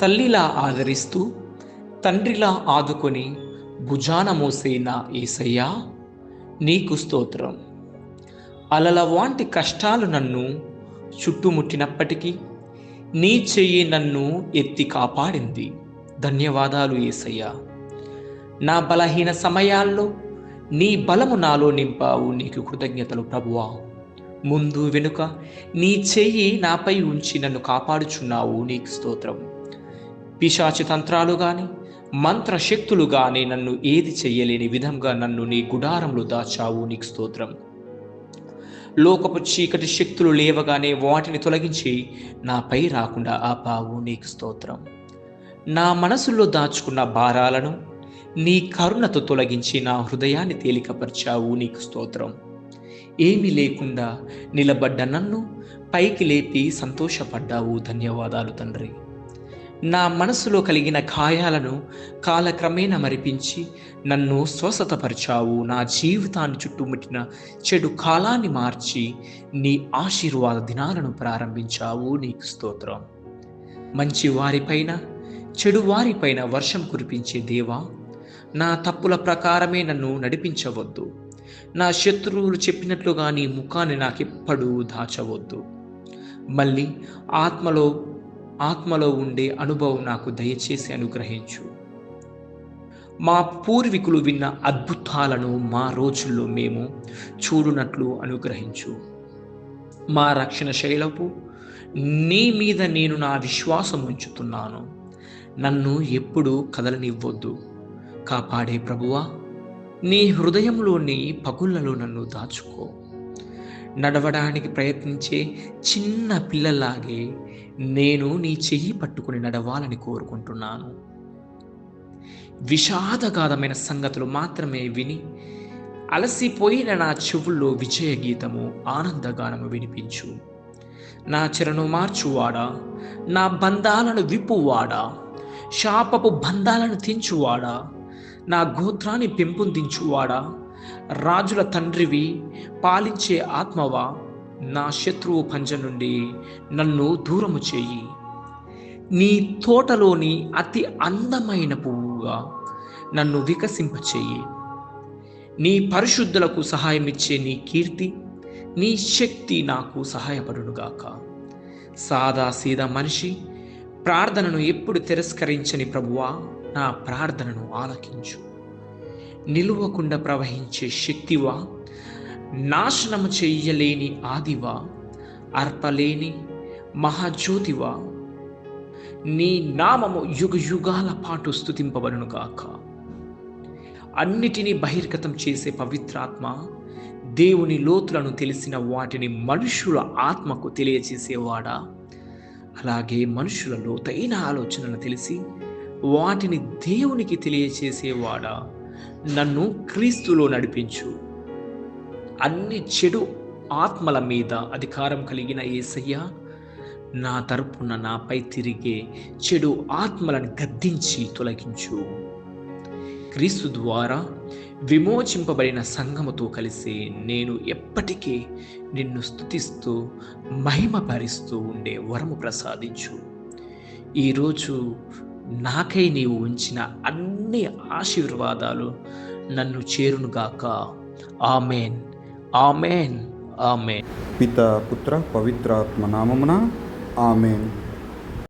తల్లిలా ఆదరిస్తూ తండ్రిలా ఆదుకొని భుజాన మోసే నా ఏసయ్యా నీకు స్తోత్రం. అలల వంటి కష్టాలు నన్ను చుట్టుముట్టినప్పటికీ నీ చెయ్యి నన్ను ఎత్తి కాపాడింది. ధన్యవాదాలు ఏసయ్యా. నా బలహీన సమయాల్లో నీ బలము నాలో నింపావు నీకు కృతజ్ఞతలు ప్రభువా. ముందు వెనుక నీ చెయ్యి నాపై ఉంచి నన్ను కాపాడుచున్నావు నీకు స్తోత్రం. పిశాచి తంత్రాలు గాని మంత్రశక్తులు గాని నన్ను ఏది చెయ్యలేని విధంగా నన్ను నీ గుడారంలో దాచావు నీకు స్తోత్రం. లోకపు చీకటి శక్తులు లేవగానే వాటిని తొలగించి నాపై రాకుండా ఆపావు నీకు స్తోత్రం. నా మనసులో దాచుకున్న భారాలను నీ కరుణతో తొలగించి నా హృదయాన్ని తేలికపరిచావు నీకు స్తోత్రం. ఏమీ లేకుండా నిలబడ్డ నన్ను పైకి లేపి సంతోషపడ్డావు. ధన్యవాదాలు తండ్రి. నా మనసులో కలిగిన గాయాలను కాలక్రమేణా మరిపించి నన్ను స్వస్థతపరిచావు. నా జీవితాన్ని చుట్టుముట్టిన చెడు కాలాన్ని మార్చి నీ ఆశీర్వాద దినాలను ప్రారంభించావు. నీకు స్తోత్రం. మంచి వారిపైన చెడు వారిపైన వర్షం కురిపించే దేవా నా తప్పుల ప్రకారమే నన్ను నడిపించవద్దు. నా శత్రువులు చెప్పినట్లుగా నీ ముఖాన్ని నాకెప్పుడూ దాచవద్దు. మళ్ళీ ఆత్మలో ఆత్మలో ఉండే అనుభవం నాకు దయచేసి అనుగ్రహించు. మా పూర్వీకులు విన్న అద్భుతాలను మా రోజుల్లో మేము చూడునట్లు అనుగ్రహించు. మా రక్షణ శైలపు నీ మీద నేను నా విశ్వాసం ఉంచుతున్నాను. నన్ను ఎప్పుడూ కదలనివ్వొద్దు. కాపాడే ప్రభువా నీ హృదయంలోని పగుళ్ళలో నన్ను దాచుకో. నడవడానికి ప్రయత్నించే చిన్న పిల్లలాగే నేను నీ చెయ్యి పట్టుకుని నడవాలని కోరుకుంటున్నాను. విషాదగాధమైన సంగతులు మాత్రమే విని అలసిపోయిన నా చెవుల్లో విజయ గీతము ఆనందగానము వినిపించు. నా చెరను మార్చువాడా? నా బంధాలను విప్పువాడా? శాపపు బంధాలను తెంచువాడా? నా గోత్రాన్ని పెంపొందించువాడా? రాజుల తండ్రివి పాలించే ఆత్మవా? నా శత్రువు పంజ నుండి నన్ను దూరము చేయి. నీ తోటలోని అతి అందమైన పువ్వుగా నన్ను వికసింపచేయి నీ పరిశుద్ధులకు సహాయం ఇచ్చే నీ కీర్తి నీ శక్తి నాకు సహాయపడునుగాక. సాదా సీదా మనిషి ప్రార్థనను ఎప్పుడు తిరస్కరించని ప్రభువా నా ప్రార్థనను ఆలకించు. నిలువకుండా ప్రవహించే శక్తివా? నాశనము చెయ్యలేని ఆదివా? అర్పలేని మహాజ్యోతివా? నీ నామము యుగ యుగాల పాటు స్థుతింపబడును గాక. అన్నిటినీ బహిర్గతం చేసే పవిత్రాత్మ దేవుని లోతులను తెలిసిన వాటిని మనుషుల ఆత్మకు తెలియచేసేవాడా అలాగే మనుషుల లోతైన ఆలోచనలు తెలిసి వాటిని దేవునికి తెలియచేసేవాడా నన్ను క్రీస్తులో నడిపించు. అన్ని చెడు ఆత్మల మీద అధికారం కలిగిన ఏసయ్య నా తరపున నాపై తిరిగే చెడు ఆత్మలను గద్దించి తొలగించు. క్రీస్తు ద్వారా విమోచింపబడిన సంఘముతో కలిసి నేను ఎప్పటికీ నిన్ను స్థుతిస్తూ మహిమ భరిస్తూ ఉండే వరము ప్రసాదించు. ఈరోజు నాకై నీవు ఉంచిన అన్ని ఆశీర్వాదాలు నన్ను చేరునుగాక ఆమెన్. ఆమెన్. ఆమెన్. పిత పుత్ర పవిత్రాత్మ నామమున ఆమెన్.